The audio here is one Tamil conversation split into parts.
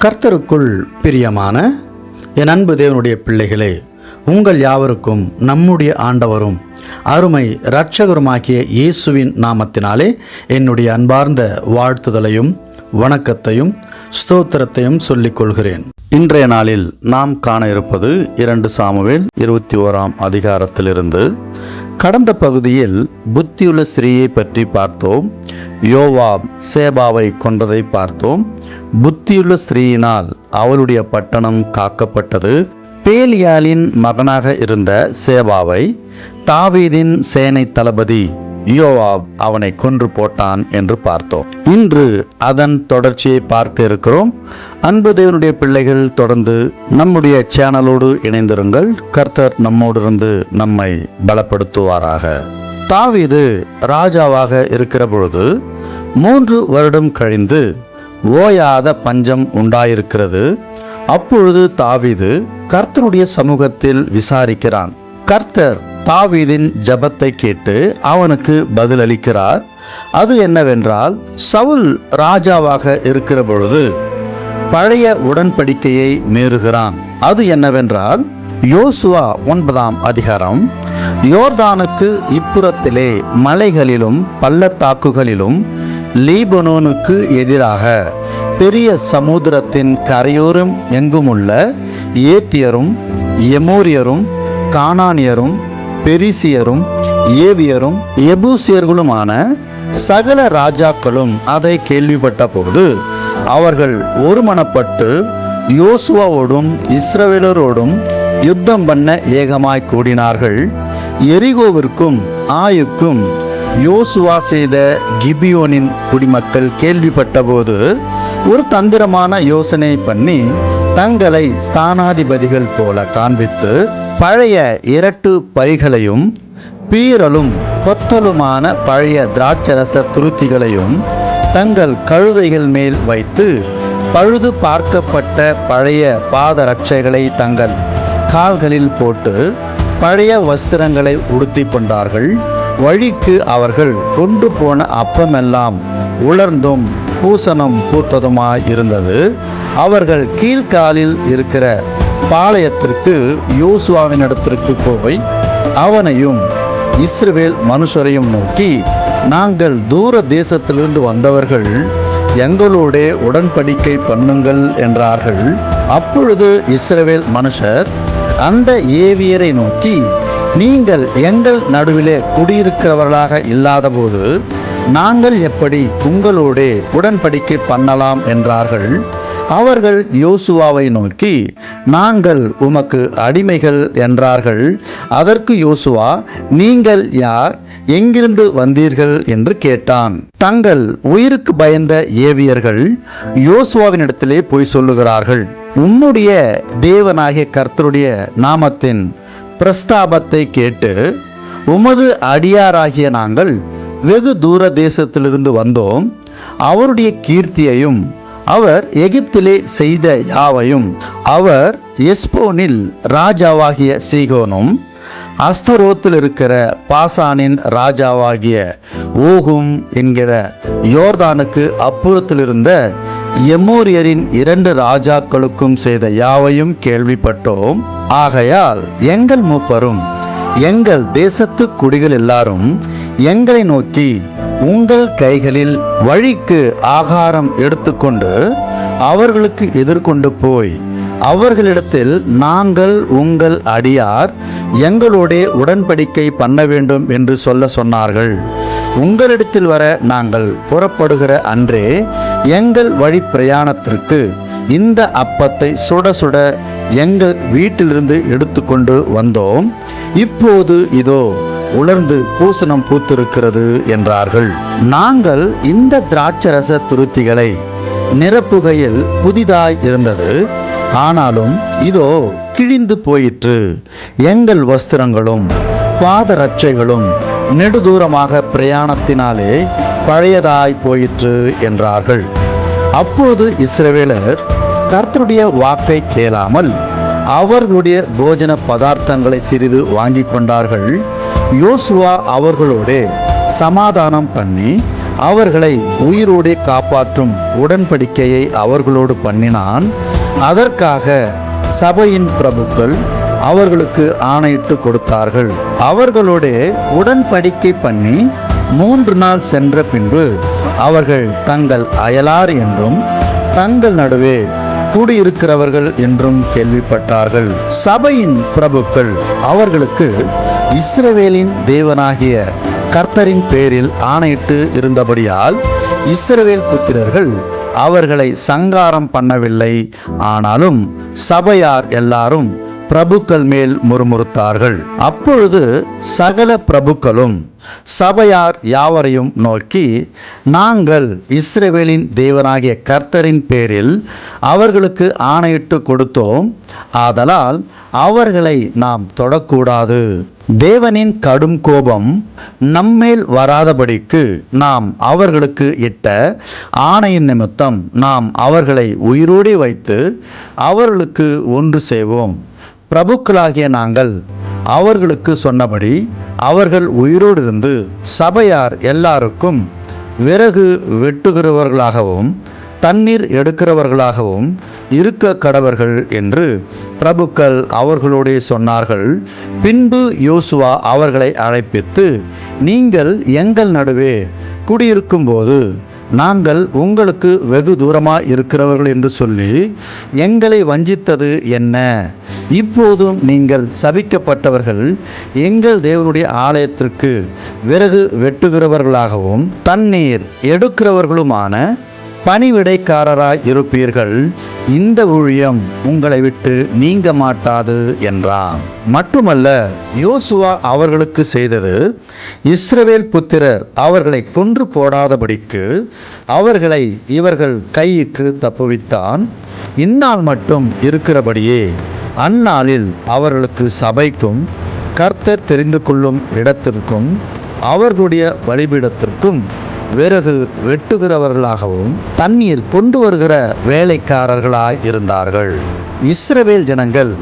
கர்த்தருக்குள் பிரியமான என் அன்பு தேவனுடைய பிள்ளைகளே உங்கள் யாவருக்கும் நம்முடைய ஆண்டவரும் அருமை இரட்சகருமாகிய இயேசுவின் நாமத்தினாலே என்னுடைய அன்பார்ந்த வாழ்த்துதலையும் வணக்கத்தையும் ஸ்தோத்திரத்தையும் சொல்லிக் கொள்கிறேன் இன்றைய நாளில் நாம் காண இருப்பது இரண்டு சாமுவேல் இருபத்தி ஓராம் அதிகாரத்திலிருந்து. கடந்த பகுதியில் புத்தியுள்ள ஸ்திரீயை பற்றி பார்த்தோம். யோவாப் சேபாவை கொன்றதை பார்த்தோம். புத்தியுள்ள ஸ்திரீயினால் அவளுடைய பட்டணம் காக்கப்பட்டது. பேலியாலின் மகனாக இருந்த சேபாவை தாவீதின் சேனை தளபதி யோவாப் அவனை கொன்று போட்டான் என்று பார்த்தோம். இன்று அதன் தொடர்ச்சியை பார்க்க இருக்கிறோம். அன்பு தேவனுடைய பிள்ளைகள் தொடர்ந்து நம்முடைய சேனலோடு இணைந்திருங்கள். கர்த்தர் நம்மோடு இருந்து நம்மை பலப்படுத்துவாராக. தாவீது ராஜாவாக இருக்கிற பொழுது மூன்று வருடம் கழிந்து ஓயாத பஞ்சம் உண்டாயிருக்கிறது. அப்பொழுது தாவீது கர்த்தருடைய சமூகத்தில் விசாரிக்கிறான். கர்த்தர் தாவீதின் ஜபத்தை கேட்டு அவனுக்கு பதிலளிக்கிறார். அது என்னவென்றால் சவுல் ராஜாவாக இருக்கிற பொழுது பழைய உடன்படிக்கையை மீறுகிறான். அது என்னவென்றால் யோசுவா ஒன்பதாம் அதிகாரம் யோர்தானுக்கு இப்புறத்திலே மலைகளிலும் பள்ளத்தாக்குகளிலும் லீபனோனுக்கு எதிராக பெரிய சமுத்திரத்தின் கரையோரம் எங்குமுள்ள ஏத்தியரும் எமோரியரும் கானானியரும் பெரிசியரும் ஏவியரும் எபூசியர்களுமான சகல ராஜாக்களும் அதை கேள்விப்பட்ட போது அவர்கள் ஒருமனப்பட்டு யோசுவாவோடும் இஸ்ரவேலரோடும் யுத்தம் பண்ண ஏகமாய் கூடினார்கள். எரிகோவிற்கும் ஆயுக்கும் யோசுவா செய்த கிபியோனின் குடிமக்கள் கேள்விப்பட்டபோது ஒரு தந்திரமான யோசனை பண்ணி தங்களை ஸ்தானாதிபதிகள் போல காண்பித்து பழைய இரட்டு பைகளையும் பீரலும் கொத்தலுமான பழைய திராட்சரச துருத்திகளையும் தங்கள் கழுதைகள் மேல் வைத்து பழுது பார்க்கப்பட்ட பழைய பாதரட்சைகளை தங்கள் கால்களில் போட்டு பழைய வஸ்திரங்களை உடுத்தி கொண்டார்கள். வழிக்கு அவர்கள் கொண்டு போன அப்பமெல்லாம் உலர்ந்தும் பூசணம் பூத்ததுமாய் இருந்தது. அவர்கள் கீழ்காலில் இருக்கிற பாளையத்திற்கு யோசுவாவின் இடத்திற்கு போய் அவனையும் இஸ்ரவேல் மனுஷரையும் நோக்கி நாங்கள் தூர தேசத்திலிருந்து வந்தவர்கள் எங்களோட உடன்படிக்கை பண்ணுங்கள் என்றார்கள். அப்பொழுது இஸ்ரவேல் மனுஷர் அந்த ஏவியரை நோக்கி நீங்கள் எங்கள் நடுவிலே குடியிருக்கிறவர்களாக இல்லாதபோது நாங்கள் எப்படி உங்களோடே உடன்படிக்கை பண்ணலாம் என்றார்கள். அவர்கள் யோசுவாவை நோக்கி நாங்கள் உமக்கு அடிமைகள் என்றார்கள். அதற்கு யோசுவா நீங்கள் யார்? எங்கிருந்து வந்தீர்கள்? என்று கேட்டான். தங்கள் உயிருக்கு பயந்த ஏவியர்கள் யோசுவாவினிடத்திலே போய் சொல்லுகிறார்கள். உம்முடைய தேவனாகிய கர்த்தருடைய நாமத்தின் பிரஸ்தாபத்தை கேட்டு உமது அடியாராகிய நாங்கள் வெகு தூர தேசத்திலிருந்து வந்தோம். அவருடைய கீர்த்தியையும் அவர் எகிப்திலே செய்த யாவையும் அவர் எஸ்போனில் ராஜாவாகிய சீகோனும் அஸ்தரோத்தில் இருக்கிற பாசானின் ராஜாவாகிய ஓகும் என்கிற யோர்தானுக்கு அப்புறத்தில் இருந்த எமோரியரின் இரண்டு ராஜாக்களுக்கும் செய்த யாவையும் கேள்விப்பட்டோம். ஆகையால் எங்கள் மூப்பரும் எங்கள் தேசத்து குடிகள் எல்லாரும் எங்களை நோக்கி உங்கள் கைகளில் வழிக்கு ஆகாரம் எடுத்துக்கொண்டு அவர்களுக்கு எதிர்கொண்டு போய் அவர்களிடத்தில் நாங்கள் உங்கள் அடியார் எங்களோடே உடன்படிக்கை பண்ண வேண்டும் என்று சொல்ல சொன்னார்கள். உங்களிடத்தில் வர நாங்கள் புறப்படுகிற அன்றே எங்கள் வழி பிரயாணத்திற்கு இந்த அப்பத்தை சுட சுட எங்கள் வீட்டிலிருந்து எடுத்துக்கொண்டு வந்தோம். இப்போது இதோ உலர்ந்து பூசணம் பூத்திருக்கிறது என்றார்கள். நாங்கள் இந்த திராட்சரச துருத்திகளை நிரப்புகையில் புதிதாய் இருந்தது. ஆனாலும் இதோ கிழிந்து போயிற்று. எங்கள் வஸ்திரங்களும் பாதரட்சைகளும் நெடுதூரமாக பிரயாணத்தினாலே பழையதாய் போயிற்று என்றார்கள். அப்போது இஸ்ரவேலர் கர்த்தருடைய வாக்கை கேளாமல் அவர்களுடைய போஜன பதார்த்தங்களை சிறிது வாங்கி கொண்டார்கள். யோசுவா அவர்களோடே சமாதானம் பண்ணி அவர்களை உயிரோடு காப்பாற்றும் உடன்படிக்கையை அவர்களோடு பண்ணினான். அதற்காக சபையின் பிரபுக்கள் அவர்களுக்கு ஆணையிட்டு கொடுத்தார்கள். அவர்களோட உடன்படிக்கை பண்ணி மூன்று நாள் சென்ற பின்பு அவர்கள் தங்கள் அயலார் என்றும் தங்கள் நடுவே கூடியிருக்கிறவர்கள் என்றும் கேள்விப்பட்டார்கள். சபையின் பிரபுக்கள் அவர்களுக்கு இஸ்ரவேலின் தேவனாகிய கர்த்தரின் பேரில் ஆணையிட்டு இருந்தபடியால் இஸ்ரவேல் புத்திரர்கள் அவர்களை சங்காரம் பண்ணவில்லை. ஆனாலும் சபையார் எல்லாரும் பிரபுக்கள் மேல் முறுமுறுத்தார்கள். அப்பொழுது சகல பிரபுக்களும் சபையார் யாவரையும் நோக்கி நாங்கள் இஸ்ரேவேலின் தேவனாகிய கர்த்தரின் பேரில் அவர்களுக்கு ஆணையிட்டு கொடுத்தோம். ஆதலால் அவர்களை நாம் தொடக்கூடாது. தேவனின் கடும் கோபம் நம்மேல் வராதபடிக்கு நாம் அவர்களுக்கு இட்ட ஆணையின் நிமித்தம் நாம் அவர்களை உயிரோடி வைத்து அவர்களுக்கு ஒன்று செய்வோம். பிரபுக்களாகிய நாங்கள் அவர்களுக்கு சொன்னபடி அவர்கள் உயிரோடு இருந்து சபையார் எல்லாருக்கும் விறகு வெட்டுகிறவர்களாகவும் தண்ணீர் எடுக்கிறவர்களாகவும் இருக்க கடவர்கள் என்று பிரபுக்கள் அவர்களோடே சொன்னார்கள். பின்பு யோசுவா அவர்களை அழைப்பித்து நீங்கள் எங்கள் நடுவே குடியிருக்கும்போது நாங்கள் உங்களுக்கு வெகு தூரமாக இருக்கிறவர்கள் என்று சொல்லி எங்களை வஞ்சித்தது என்ன? இப்போதும் நீங்கள் சபிக்கப்பட்டவர்கள் எங்கள் தேவனுடைய ஆலயத்திற்கு விறகு வெட்டுகிறவர்களாகவும் தண்ணீர் எடுக்கிறவர்களுமான பணிவிடைக்காரராய் இருப்பீர்கள். இந்த ஊழியம் உங்களை விட்டு நீங்க மாட்டாது என்றான். மட்டுமல்ல யோசுவா அவர்களுக்கு செய்தது இஸ்ரவேல் புத்திரர் அவர்களை கொன்று போடாதபடிக்கு அவர்களை இவர்கள் கைக்கு தப்புவித்தான். இந்நாள் மட்டும் இருக்கிறபடியே அந்நாளில் அவர்களுக்கு சபைக்கும் கர்த்தர் தெரிந்து கொள்ளும் இடத்திற்கும் அவர்களுடைய பலிபீடத்திற்கும் விறகு வெட்டுகிறவர்களாகவும் தண்ணீர் கொண்டு வருகிற வேலைக்காரர்களாய் இருந்தார்கள். இஸ்ரவேல் ஜனங்கள்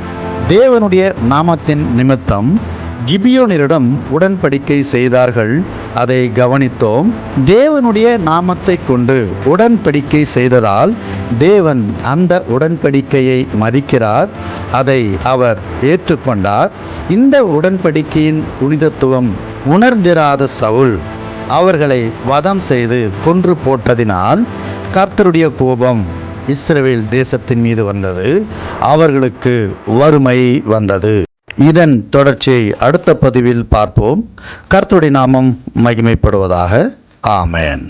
தேவனுடைய நாமத்தின் நிமித்தம் கிபியோனிடம் உடன்படிக்கை செய்தார்கள். அதை கவனித்தோம். தேவனுடைய நாமத்தை கொண்டு உடன்படிக்கை செய்ததால் தேவன் அந்த உடன்படிக்கையை மதிக்கிறார். அதை அவர் ஏற்றுக்கொண்டார். இந்த உடன்படிக்கையின் புனிதத்துவம் உணர்ந்திராத சவுல் அவர்களை வதம் செய்து கொன்று போட்டதினால் கர்த்தருடைய கோபம் இஸ்ரவேல் தேசத்தின் மீது வந்தது. அவர்களுக்கு வறுமை வந்தது. இதன் தொடர்ச்சியை அடுத்த பதிவில் பார்ப்போம். கர்த்தருடைய நாமம் மகிமைப்படுவதாக. ஆமேன்.